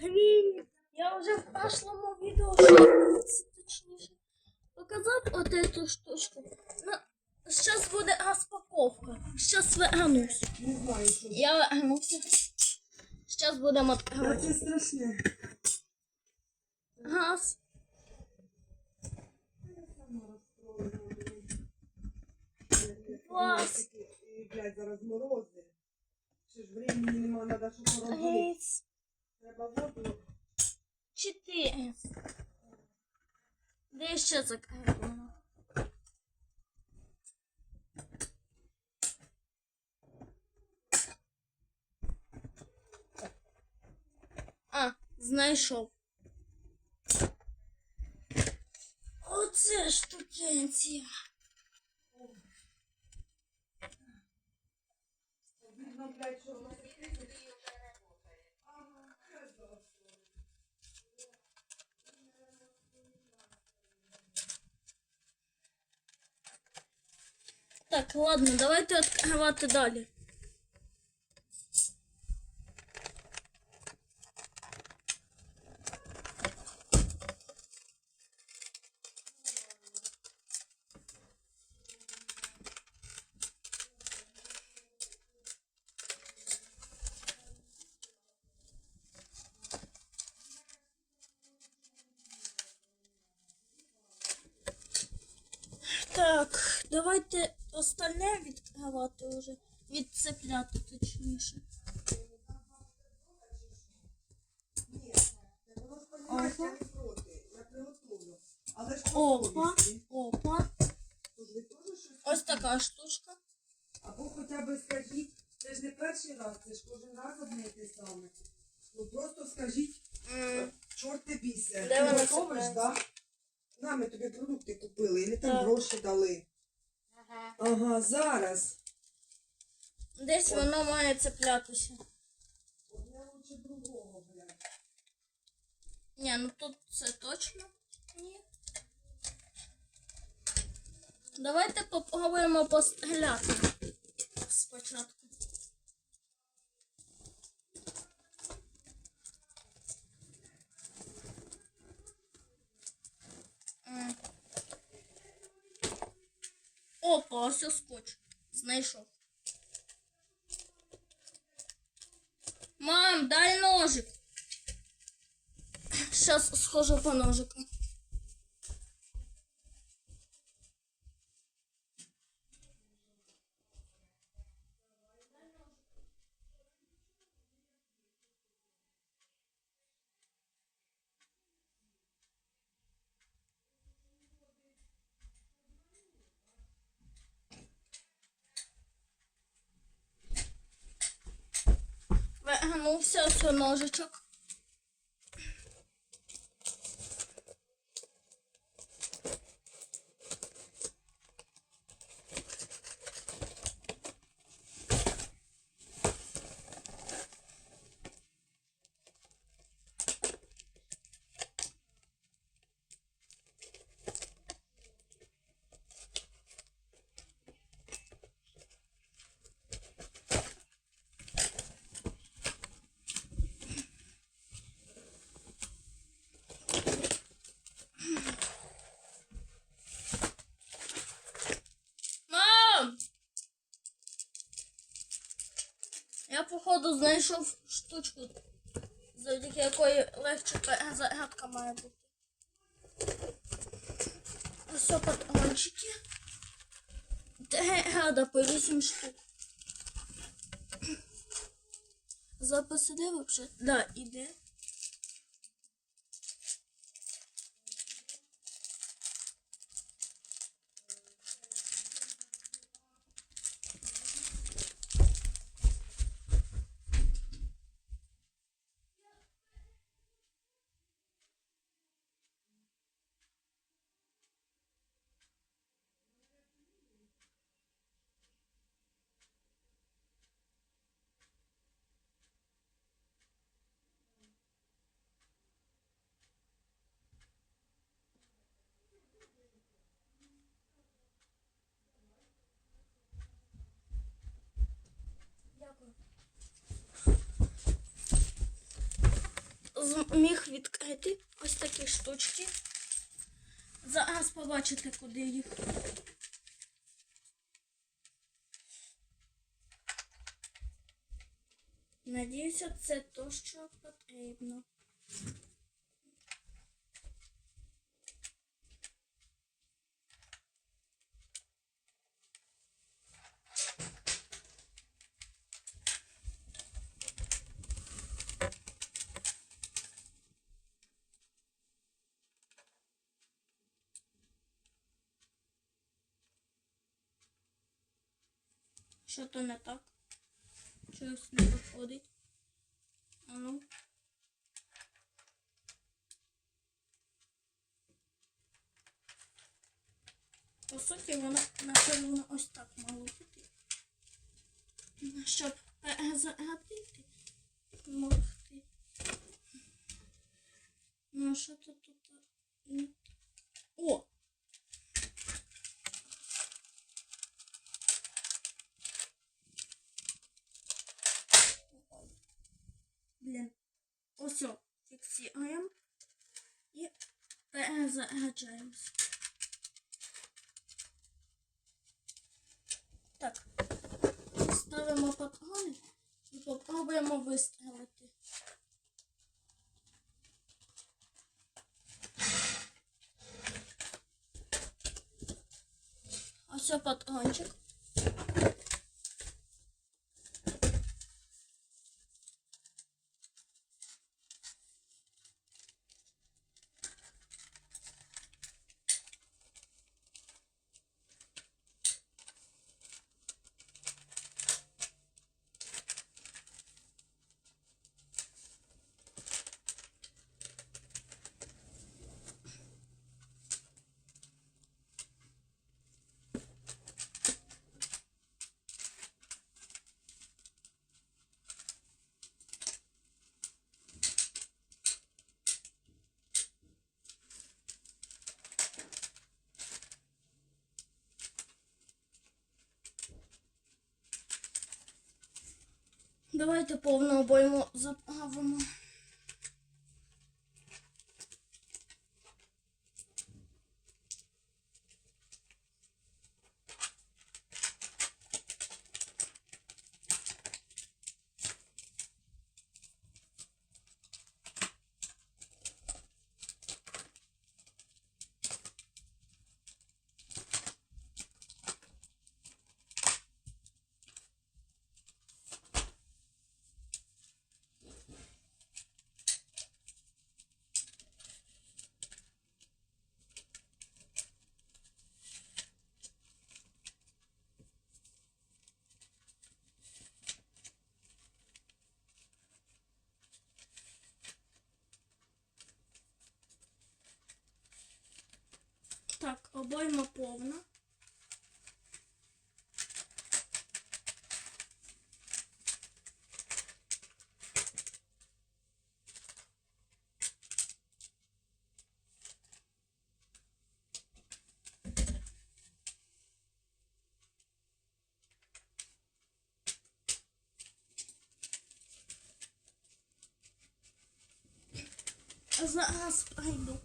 Грінь. Я вже в прошлому відео точніше показав от эту штучку. Ну, зараз буде розпаковка. Зараз вигнусь. Не знаю. Я вигнувся. Зараз будемо відкривати Це страшне. газ. Клас. І, блядь, зараз морози. Ще ж времени нема, треба що поробити. Треба воду. 4. Де ще закріплено? А, знайшов. Оце штукенція. Видно, блядь, що воно Так, ладно, давайте відкривати далі. Так, давайте остальне відкривати вже. Відцепляти точніше. Не Опа, опа. Щось Ось така штучка. Або хоча б скажіть, це ж не перший раз, це ж кожен раз одне і те саме. Ну просто скажіть, М, чорт ти бійся. Ти готовиш, цепляється? да? На, тобі продукти купили, і там гроші дали. Ага, зараз. Десь воно має цеплятися. Одне лучше другого, блядь. Ні, ну тут це точно. Ні. Давайте попробуємо постріляти спочатку. М. Опа, ось скотч. Знайшов. Мам, дай ножик. Сейчас схожу по ножику. Вигнувся все, ножичок. Мам! Я походу знайшов штучку, завдяки якої легше загадка має бути. Ось патрончики. Гада по 8 штук. Записи де вообще? Да, іде. Зміг відкрити ось такі штучки. Зараз побачите, куди їх. Надіюся, це то, що потрібно. То не так? Щось не виходить. А ну. По суті, вона напевно ось так мало бути. Щоб перезагадити могти. Ну, а що тут тут? О! О, фіксуємо і перезаряджаємося. Так. Ставимо патрони і попробуємо вистрелити. Ось патрончик. Давайте повну обойму заправимо. Так, обойма повна. Зараз прийду.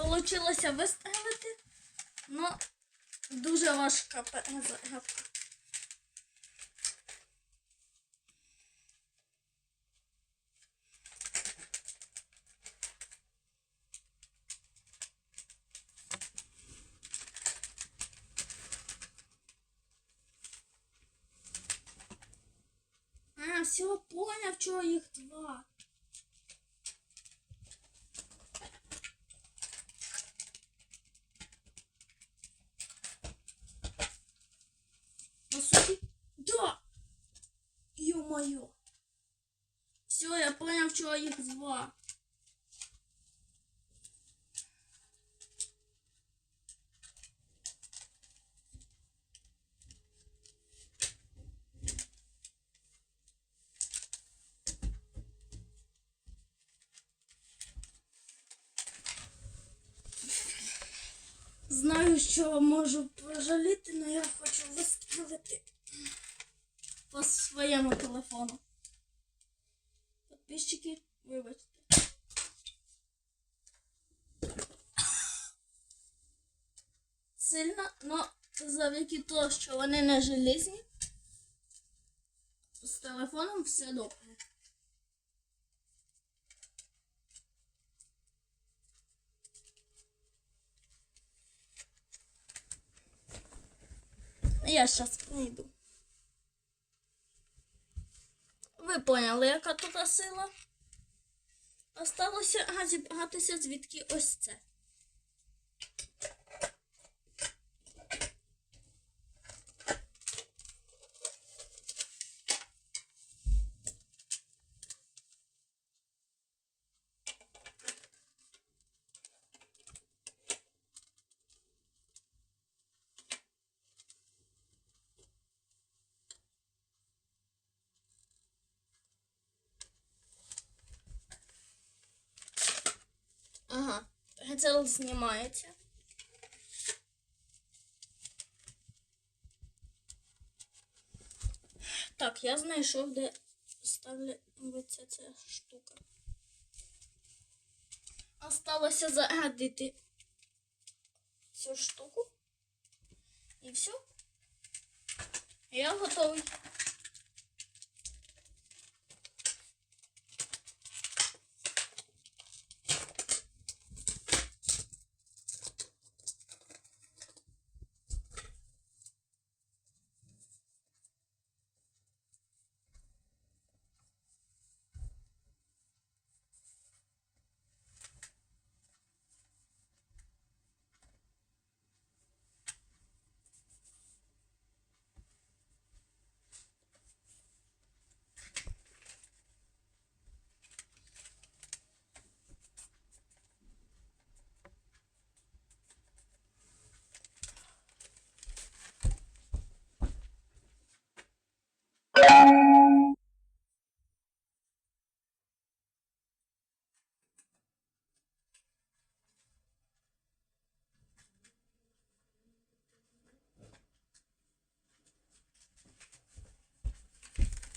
Получилося виставити, но дуже важка загадка. А, все, поняв, чого їх два. По суті, да. Ё-моё. Все, я понял, чего их два. Знаю, що можу пожаліти, але я хочу виставити по своєму телефону. Підписчики, вибачте. Сильно, но завдяки того, що вони не железні, з телефоном все добре. Я сейчас прийду. Ви поняли, яка тут сила? Осталося ага, зібратися звідки ось це. прицел знімається. Так, я знайшов, де ставиться ця штука. Осталося зарядити цю штуку. І все. Я готовий.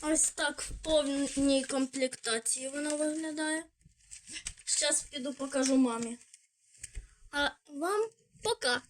Ось так в повній комплектації вона виглядає. Зараз піду покажу мамі. А вам пока.